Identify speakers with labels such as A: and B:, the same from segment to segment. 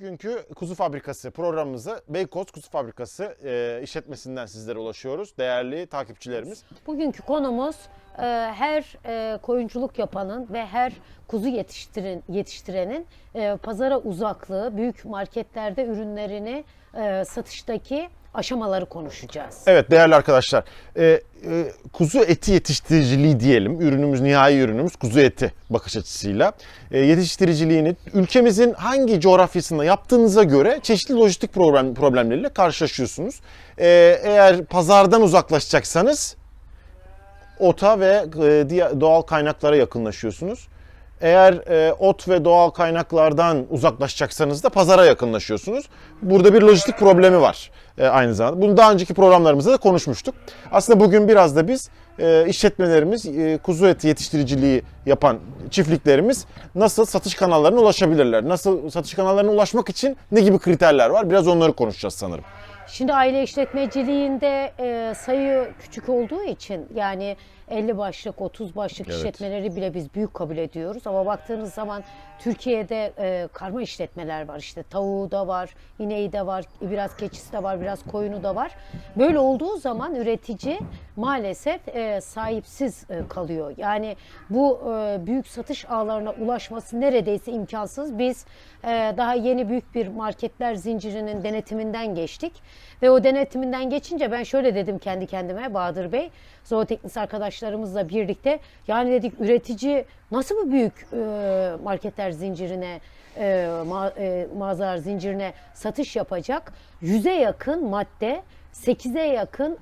A: Bugünkü kuzu fabrikası programımızı Beykoz Kuzu Fabrikası e, işletmesinden sizlere ulaşıyoruz. Değerli takipçilerimiz.
B: Bugünkü konumuz e, her e, koyunculuk yapanın ve her kuzu yetiştirin, yetiştirenin e, pazara uzaklığı, büyük marketlerde ürünlerini e, satıştaki aşamaları konuşacağız.
A: Evet değerli arkadaşlar, e, e, kuzu eti yetiştiriciliği diyelim. Ürünümüz, nihai ürünümüz kuzu eti bakış açısıyla. E, yetiştiriciliğini ülkemizin hangi coğrafyasında yaptığınıza göre çeşitli lojistik problem, problemleriyle karşılaşıyorsunuz. E, eğer pazardan uzaklaşacaksanız ota ve e, diğer doğal kaynaklara yakınlaşıyorsunuz. Eğer e, ot ve doğal kaynaklardan uzaklaşacaksanız da pazara yakınlaşıyorsunuz. Burada bir lojistik problemi var e, aynı zamanda. Bunu daha önceki programlarımızda da konuşmuştuk. Aslında bugün biraz da biz e, işletmelerimiz, e, kuzu eti yetiştiriciliği yapan çiftliklerimiz nasıl satış kanallarına ulaşabilirler? Nasıl satış kanallarına ulaşmak için ne gibi kriterler var? Biraz onları konuşacağız sanırım.
B: Şimdi aile işletmeciliğinde e, sayı küçük olduğu için yani 50 başlık, 30 başlık
A: Evet.
B: işletmeleri bile biz büyük kabul ediyoruz. Ama baktığınız zaman Türkiye'de e, karma işletmeler var. İşte tavuğu da var, ineği de var, biraz keçisi de var, biraz koyunu da var. Böyle olduğu zaman üretici maalesef e, sahipsiz e, kalıyor. Yani bu e, büyük satış ağlarına ulaşması neredeyse imkansız. Biz e, daha yeni büyük bir marketler zincirinin denetiminden geçtik. Ve o denetiminden geçince ben şöyle dedim kendi kendime Bahadır Bey, zooteknis arkadaşlarımızla birlikte yani dedik üretici nasıl bu büyük e, marketler zincirine e, ma, e, mağazalar zincirine satış yapacak? Yüze yakın madde 8'e yakın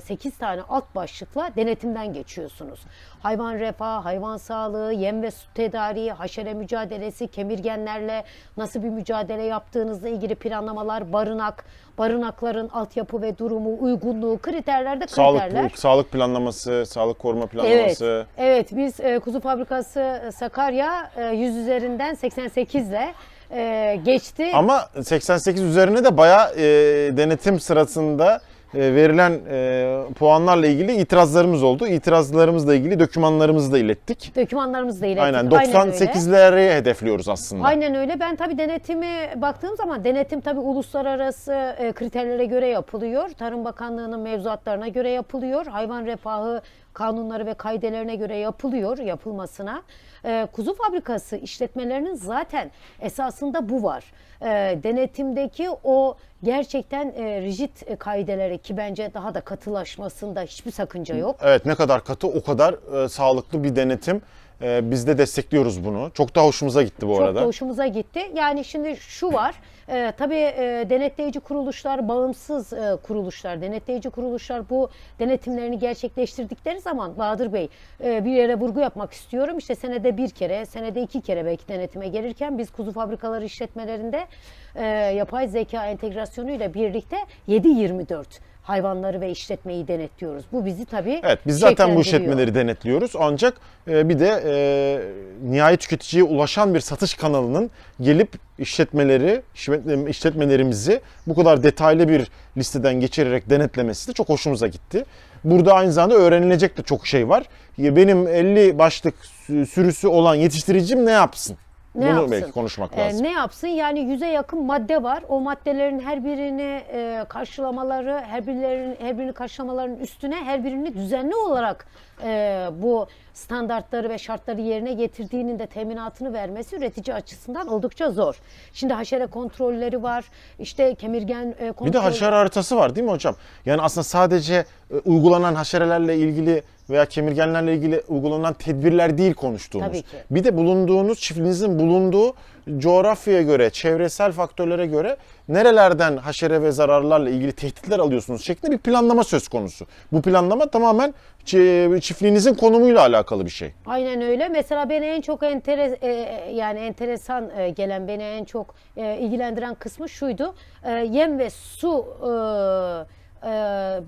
B: 8 tane alt başlıkla denetimden geçiyorsunuz. Hayvan refahı, hayvan sağlığı, yem ve su tedariği, haşere mücadelesi, kemirgenlerle nasıl bir mücadele yaptığınızla ilgili planlamalar, barınak, barınakların altyapı ve durumu, uygunluğu, kriterlerde kriterler.
A: Sağlık, sağlık planlaması, sağlık koruma
B: Evet,
A: planlaması.
B: evet biz e, kuzu fabrikası e, Sakarya e, 100 üzerinden 88 ile e, geçti.
A: Ama 88 üzerine de bayağı e, denetim sırasında e, verilen e, puanlarla ilgili itirazlarımız oldu. İtirazlarımızla ilgili dokümanlarımızı da ilettik.
B: Dokümanlarımızı da ilettik.
A: Aynen
B: öyle.
A: 98'leri hedefliyoruz aslında.
B: Aynen öyle. Ben tabii denetimi baktığım zaman denetim tabii uluslararası e, kriterlere göre yapılıyor. Tarım Bakanlığı'nın mevzuatlarına göre yapılıyor. Hayvan refahı kanunları ve kaidelerine göre yapılıyor yapılmasına. E, kuzu fabrikası işletmelerinin zaten esasında bu var. E, denetimdeki o gerçekten e, rigid e, kaidelere ki bence daha da katılaşmasında hiçbir sakınca yok.
A: Evet ne kadar katı o kadar e, sağlıklı bir denetim. E, biz de destekliyoruz bunu. Çok da hoşumuza gitti bu
B: Çok
A: arada.
B: da hoşumuza gitti. Yani şimdi şu var. E, tabii e, denetleyici kuruluşlar, bağımsız e, kuruluşlar, denetleyici kuruluşlar bu denetimlerini gerçekleştirdikleri zaman Bahadır Bey e, bir yere vurgu yapmak istiyorum. İşte senede bir kere, senede iki kere belki denetime gelirken biz kuzu fabrikaları işletmelerinde e, yapay zeka entegrasyonuyla birlikte 7-24 hayvanları ve işletmeyi denetliyoruz. Bu bizi tabii
A: Evet biz zaten bu işletmeleri denetliyoruz. Ancak e, bir de e, nihai tüketiciye ulaşan bir satış kanalının gelip işletmeleri, işletme- işletmelerimizi bu kadar detaylı bir listeden geçirerek denetlemesi de çok hoşumuza gitti. Burada aynı zamanda öğrenilecek de çok şey var. Benim 50 başlık sü- sürüsü olan yetiştiricim ne yapsın?
B: Ne
A: Bunu
B: yapsın?
A: belki konuşmak lazım.
B: ne yapsın? Yani yüze yakın madde var. O maddelerin her birini e, karşılamaları, her birilerin her birini karşılamaların üstüne her birini düzenli olarak e, bu standartları ve şartları yerine getirdiğinin de teminatını vermesi üretici açısından oldukça zor. Şimdi haşere kontrolleri var. İşte kemirgen e, kontrol.
A: Bir de haşere haritası var değil mi hocam? Yani aslında sadece e, uygulanan haşerelerle ilgili veya kemirgenlerle ilgili uygulanan tedbirler değil konuştuğumuz.
B: Tabii ki.
A: Bir de bulunduğunuz çiftliğinizin bulunduğu coğrafyaya göre, çevresel faktörlere göre nerelerden haşere ve zararlarla ilgili tehditler alıyorsunuz şeklinde bir planlama söz konusu. Bu planlama tamamen çi- çiftliğinizin konumuyla alakalı bir şey.
B: Aynen öyle. Mesela beni en çok entere, e, yani enteresan e, gelen, beni en çok e, ilgilendiren kısmı şuydu. E, yem ve su e, e,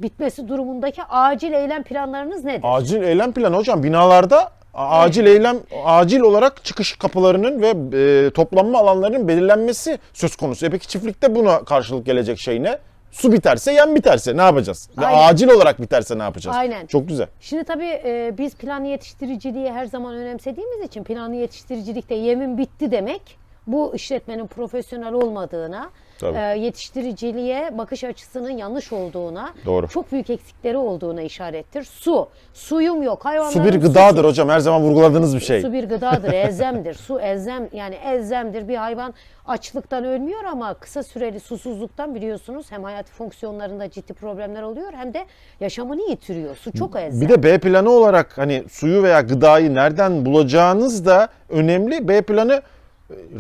B: bitmesi durumundaki acil eylem planlarınız nedir?
A: Acil eylem planı hocam binalarda a- acil eylem acil olarak çıkış kapılarının ve e, toplanma alanlarının belirlenmesi söz konusu. E peki çiftlikte buna karşılık gelecek şey ne? Su biterse yem biterse ne yapacağız? Ve
B: Aynen.
A: acil olarak biterse ne yapacağız?
B: Aynen.
A: Çok güzel.
B: Şimdi tabii e, biz planlı yetiştiriciliği her zaman önemsediğimiz için planlı yetiştiricilikte yemin bitti demek bu işletmenin profesyonel olmadığına,
A: Tabii.
B: e, yetiştiriciliğe bakış açısının yanlış olduğuna,
A: Doğru.
B: çok büyük eksikleri olduğuna işarettir. Su, suyum yok. Hayvanların
A: Su bir gıdadır hocam. Her zaman vurguladığınız bir şey.
B: Su bir gıdadır, elzemdir. Su elzem yani elzemdir. Bir hayvan açlıktan ölmüyor ama kısa süreli susuzluktan biliyorsunuz hem hayati fonksiyonlarında ciddi problemler oluyor hem de yaşamını yitiriyor. Su çok elzem.
A: Bir de B planı olarak hani suyu veya gıdayı nereden bulacağınız da önemli. B planı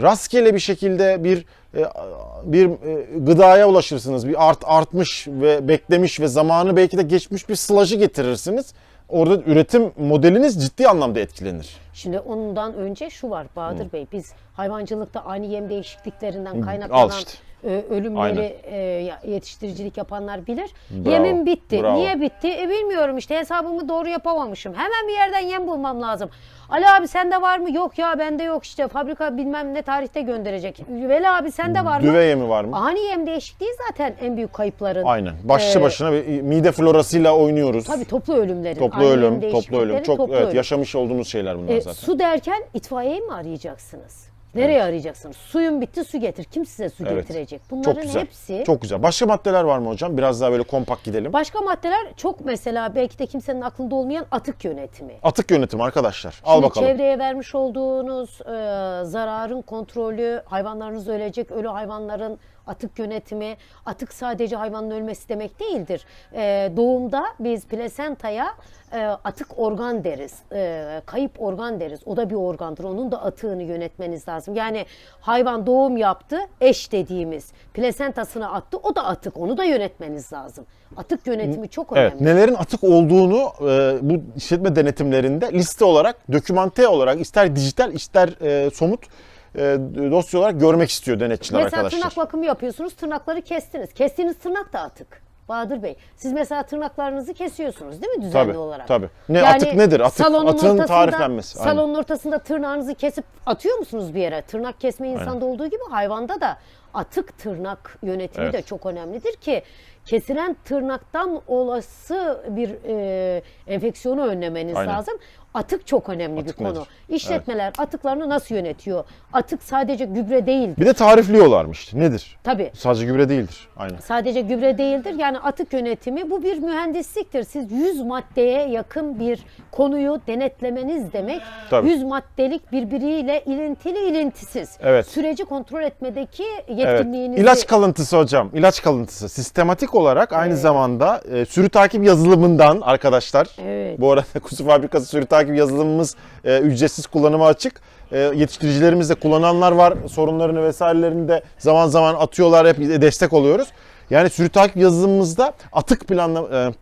A: rastgele bir şekilde bir e, bir e, gıdaya ulaşırsınız. Bir art artmış ve beklemiş ve zamanı belki de geçmiş bir sılajı getirirsiniz. Orada üretim modeliniz ciddi anlamda etkilenir.
B: Şimdi ondan önce şu var Bahadır Bey biz hayvancılıkta ani yem değişikliklerinden kaynaklanan
A: işte.
B: E, ölümleri e, yetiştiricilik yapanlar bilir.
A: Bravo,
B: Yemim bitti.
A: bravo.
B: Niye bitti? E, bilmiyorum işte hesabımı doğru yapamamışım. Hemen bir yerden yem bulmam lazım. Ali abi sende var mı? Yok ya bende yok işte fabrika bilmem ne tarihte gönderecek. Veli abi sende var mı?
A: Düve yemi var mı?
B: Ani yem değişikliği zaten en büyük kayıpların.
A: Aynen. Başlı
B: Ee,
A: başına bir mide florasıyla oynuyoruz.
B: Tabii toplu ölümlerin.
A: Toplu
B: ani
A: ölüm, toplu ölüm. Çok
B: toplu
A: evet
B: ölüm.
A: yaşamış olduğumuz şeyler bunlar
B: E,
A: zaten.
B: su derken itfaiyeyi mi arayacaksınız? Nereye arayacaksınız? Suyun bitti su getir. Kim size su
A: Evet.
B: getirecek? Bunların
A: Çok güzel.
B: hepsi
A: Çok güzel. Başka maddeler var mı hocam? Biraz daha böyle kompakt gidelim.
B: başka maddeler çok mesela belki de kimsenin aklında olmayan atık yönetimi.
A: Atık yönetimi arkadaşlar. Al
B: Şimdi
A: bakalım.
B: çevreye vermiş olduğunuz e, zararın kontrolü, hayvanlarınız ölecek, ölü hayvanların atık yönetimi, atık sadece hayvanın ölmesi demek değildir. E, doğumda biz plasentaya e, atık organ deriz, e, kayıp organ deriz. O da bir organdır. Onun da atığını yönetmeniz lazım. Yani hayvan doğum yaptı, eş dediğimiz plasentasını attı, o da atık. Onu da yönetmeniz lazım. Atık yönetimi çok önemli.
A: Evet, nelerin atık olduğunu e, bu işletme denetimlerinde liste olarak, dokümante olarak ister dijital ister e, somut dosya olarak görmek istiyor denetçiler
B: Mesela
A: arkadaşlar.
B: tırnak bakımı yapıyorsunuz, tırnakları kestiniz. Kestiğiniz tırnak da atık. Bahadır Bey, siz mesela tırnaklarınızı kesiyorsunuz değil mi düzenli
A: Tabii,
B: olarak?
A: tabii. Ne, atık nedir? Atık-
B: salonun
A: atığın tariflenmesi, aynen.
B: Salonun ortasında tırnağınızı kesip atıyor musunuz bir yere? Tırnak kesme insanda olduğu gibi hayvanda da atık tırnak yönetimi
A: Evet.
B: de çok önemlidir ki kesilen tırnaktan olası bir e, enfeksiyonu önlemeniz
A: Aynen.
B: lazım. Atık çok önemli
A: Atık
B: bir konu.
A: nedir?
B: İşletmeler atıklarını nasıl yönetiyor? Atık sadece gübre değil.
A: Bir de tarifliyorlarmış. Nedir?
B: Tabii.
A: Sadece gübre değildir. Aynen.
B: Sadece gübre değildir. Yani atık yönetimi bu bir mühendisliktir. Siz 100 maddeye yakın bir konuyu denetlemeniz demek.
A: Tabii.
B: 100 maddelik birbiriyle ilintili ilintisiz.
A: Evet.
B: Süreci kontrol etmedeki
A: Evet.
B: yetkinliğinizi
A: İlaç kalıntısı hocam. İlaç kalıntısı. Sistematik olarak aynı zamanda e, sürü takip yazılımından arkadaşlar.
B: Evet.
A: Bu arada kuzu fabrikası sürü takip yazılımımız e, ücretsiz kullanıma açık. E, yetiştiricilerimiz de kullananlar var. Sorunlarını vesairelerini de zaman zaman atıyorlar. Hep destek oluyoruz. Yani sürü takip yazılımımızda atık planla e,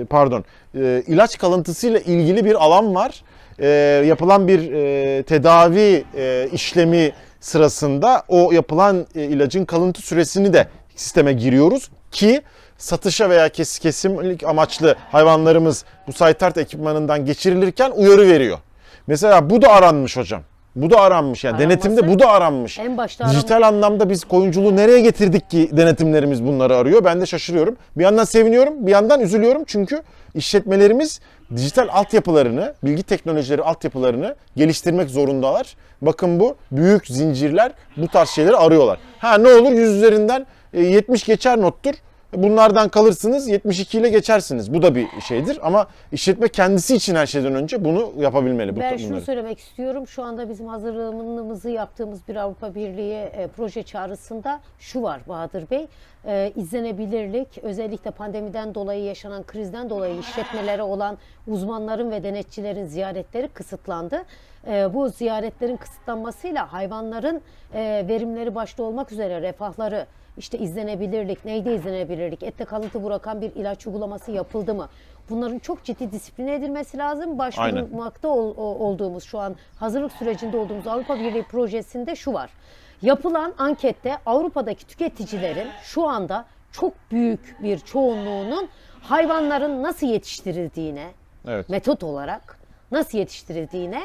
A: e, pardon e, ilaç kalıntısıyla ilgili bir alan var. E, yapılan bir e, tedavi e, işlemi sırasında o yapılan e, ilacın kalıntı süresini de sisteme giriyoruz ki satışa veya kes, kesimlik amaçlı hayvanlarımız bu Saytart ekipmanından geçirilirken uyarı veriyor. Mesela bu da aranmış hocam. Bu da aranmış yani
B: Aranması-
A: denetimde bu da aranmış.
B: En başta
A: Dijital anlamda biz koyunculuğu nereye getirdik ki denetimlerimiz bunları arıyor. Ben de şaşırıyorum. Bir yandan seviniyorum, bir yandan üzülüyorum çünkü işletmelerimiz dijital altyapılarını, bilgi teknolojileri altyapılarını geliştirmek zorundalar. Bakın bu büyük zincirler bu tarz şeyleri arıyorlar. Ha ne olur 100 üzerinden e, 70 geçer nottur. Bunlardan kalırsınız 72 ile geçersiniz. Bu da bir şeydir ama işletme kendisi için her şeyden önce bunu yapabilmeli. bu-
B: Ben şunu
A: bunları.
B: söylemek istiyorum. Şu anda bizim hazırlığımızı yaptığımız bir Avrupa Birliği e, proje çağrısında şu var Bahadır Bey. E, izlenebilirlik özellikle pandemiden dolayı yaşanan krizden dolayı işletmelere olan uzmanların ve denetçilerin ziyaretleri kısıtlandı. E, bu ziyaretlerin kısıtlanmasıyla hayvanların e, verimleri başta olmak üzere refahları işte izlenebilirlik, neyde izlenebilirlik, ette kalıntı bırakan bir ilaç uygulaması yapıldı mı? Bunların çok ciddi disipline edilmesi lazım. Yapmakta ol- olduğumuz şu an hazırlık sürecinde olduğumuz Avrupa Birliği projesinde şu var. Yapılan ankette Avrupa'daki tüketicilerin şu anda çok büyük bir çoğunluğunun hayvanların nasıl yetiştirildiğine,
A: Evet.
B: metot olarak nasıl yetiştirildiğine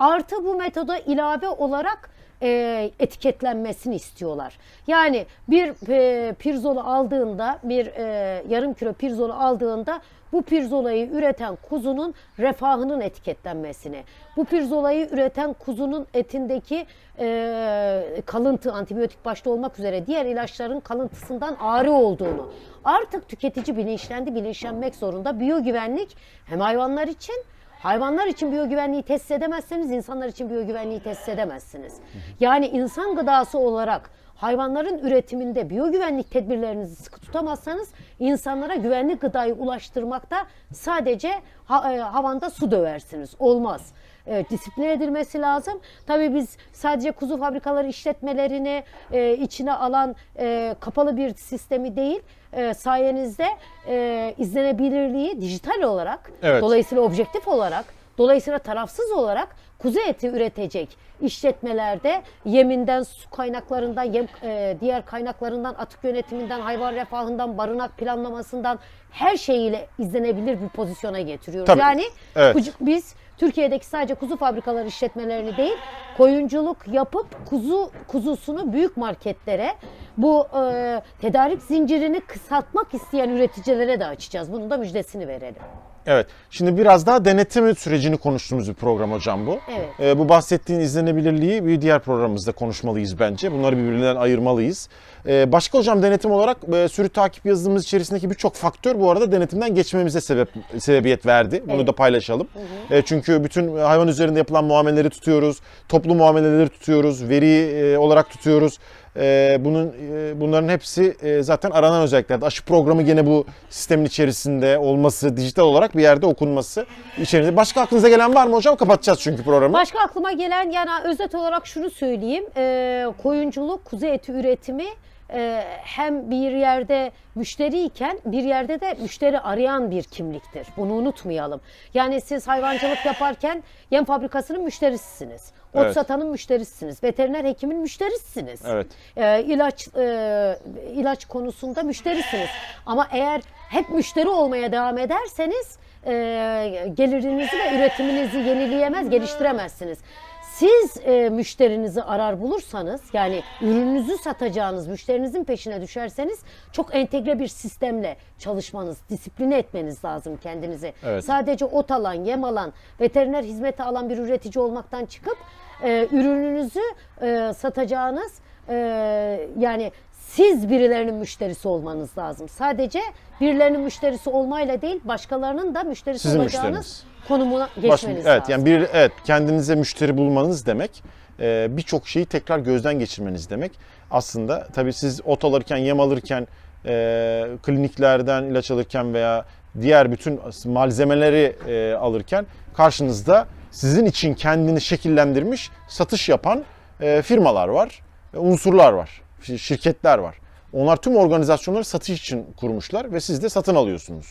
B: Artı bu metoda ilave olarak e, etiketlenmesini istiyorlar. Yani bir e, pirzolu aldığında, bir e, yarım kilo pirzolu aldığında bu pirzolayı üreten kuzunun refahının etiketlenmesini, bu pirzolayı üreten kuzunun etindeki e, kalıntı, antibiyotik başta olmak üzere diğer ilaçların kalıntısından ağrı olduğunu artık tüketici bilinçlendi, bilinçlenmek zorunda. Biyogüvenlik hem hayvanlar için Hayvanlar için biyogüvenliği tesis edemezseniz insanlar için biyogüvenliği tesis edemezsiniz. Yani insan gıdası olarak hayvanların üretiminde biyogüvenlik tedbirlerinizi sıkı tutamazsanız insanlara güvenli gıdayı ulaştırmakta sadece e, havanda su döversiniz. Olmaz. E, disipline edilmesi lazım. Tabii biz sadece kuzu fabrikaları işletmelerini e, içine alan e, kapalı bir sistemi değil, e, sayenizde e, izlenebilirliği dijital olarak,
A: Evet.
B: dolayısıyla objektif olarak, dolayısıyla tarafsız olarak kuzu eti üretecek işletmelerde yeminden, su kaynaklarından, yem, e, diğer kaynaklarından, atık yönetiminden, hayvan refahından, barınak planlamasından her şeyiyle izlenebilir bir pozisyona getiriyoruz.
A: Tabii.
B: Yani
A: Evet.
B: biz Türkiye'deki sadece kuzu fabrikaları işletmelerini değil, koyunculuk yapıp kuzu kuzusunu büyük marketlere bu e, tedarik zincirini kısaltmak isteyen üreticilere de açacağız. Bunun da müjdesini verelim.
A: Evet. Şimdi biraz daha denetim sürecini konuştuğumuz bir program hocam bu.
B: Evet.
A: Ee, bu bahsettiğin izlenebilirliği bir diğer programımızda konuşmalıyız bence. Bunları birbirinden ayırmalıyız. Ee, başka hocam denetim olarak e, sürü takip yazılımımız içerisindeki birçok faktör bu arada denetimden geçmemize sebep sebebiyet verdi. Bunu
B: Evet.
A: da paylaşalım. E, çünkü bütün hayvan üzerinde yapılan muameleleri tutuyoruz. Toplu muameleleri tutuyoruz. Veri e, olarak tutuyoruz. E, bunun e, bunların hepsi e, zaten aranan özellikler. Aşı programı gene bu sistemin içerisinde olması, dijital olarak bir yerde okunması içerisinde. Başka aklınıza gelen var mı hocam? Kapatacağız çünkü programı.
B: Başka aklıma gelen yani özet olarak şunu söyleyeyim. E, koyunculuk, kuzu eti üretimi e, hem bir yerde müşteriyken bir yerde de müşteri arayan bir kimliktir. Bunu unutmayalım. Yani siz hayvancılık yaparken yem fabrikasının müşterisisiniz. Ot
A: Evet.
B: satanın müşterisisiniz. Veteriner hekimin müşterisisiniz.
A: Evet.
B: E, ilaç e, ilaç konusunda müşterisiniz. Ama eğer hep müşteri olmaya devam ederseniz e, gelirinizi ve üretiminizi yenileyemez, geliştiremezsiniz. Siz e, müşterinizi arar bulursanız yani ürününüzü satacağınız müşterinizin peşine düşerseniz çok entegre bir sistemle çalışmanız, disipline etmeniz lazım kendinizi.
A: Evet.
B: Sadece ot alan, yem alan, veteriner hizmeti alan bir üretici olmaktan çıkıp e, ürününüzü e, satacağınız e, yani siz birilerinin müşterisi olmanız lazım. Sadece birilerinin müşterisi olmayla değil, başkalarının da müşterisi
A: Sizin
B: olacağınız
A: müşteriniz.
B: konumuna
A: Baş-
B: geçmeniz
A: evet
B: lazım.
A: yani bir evet kendinize müşteri bulmanız demek e, birçok şeyi tekrar gözden geçirmeniz demek. Aslında tabii siz ot alırken, yem alırken, e, kliniklerden ilaç alırken veya diğer bütün malzemeleri e, alırken karşınızda sizin için kendini şekillendirmiş satış yapan firmalar var, unsurlar var, şirketler var. Onlar tüm organizasyonları satış için kurmuşlar ve siz de satın alıyorsunuz.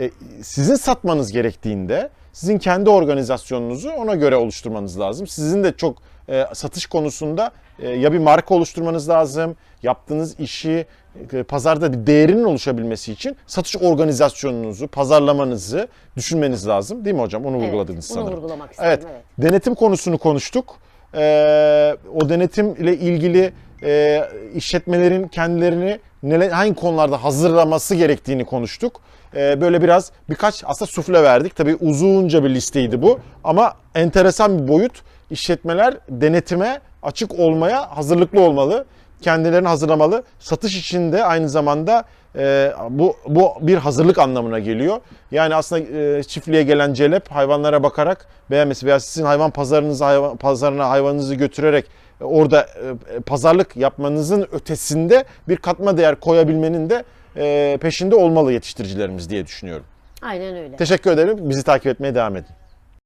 A: E, sizin satmanız gerektiğinde sizin kendi organizasyonunuzu ona göre oluşturmanız lazım. Sizin de çok e, satış konusunda e, ya bir marka oluşturmanız lazım, yaptığınız işi e, pazarda bir değerinin oluşabilmesi için satış organizasyonunuzu, pazarlamanızı düşünmeniz lazım. Değil mi hocam? Onu
B: Evet,
A: vurguladınız sanırım.
B: vurgulamak istedim,
A: Evet.
B: evet.
A: Denetim konusunu konuştuk. Ee, o denetimle ilgili e, işletmelerin kendilerini neler, hangi konularda hazırlaması gerektiğini konuştuk. Ee, böyle biraz birkaç aslında sufle verdik. Tabii uzunca bir listeydi bu ama enteresan bir boyut. İşletmeler denetime açık olmaya hazırlıklı olmalı. Kendilerini hazırlamalı. Satış için de aynı zamanda e, bu bu bir hazırlık anlamına geliyor. Yani aslında e, çiftliğe gelen celep hayvanlara bakarak beğenmesi veya sizin hayvan pazarınızı hayvan, pazarına hayvanınızı götürerek e, orada e, pazarlık yapmanızın ötesinde bir katma değer koyabilmenin de e, peşinde olmalı yetiştiricilerimiz diye düşünüyorum.
B: Aynen öyle.
A: Teşekkür ederim. Bizi takip etmeye devam edin.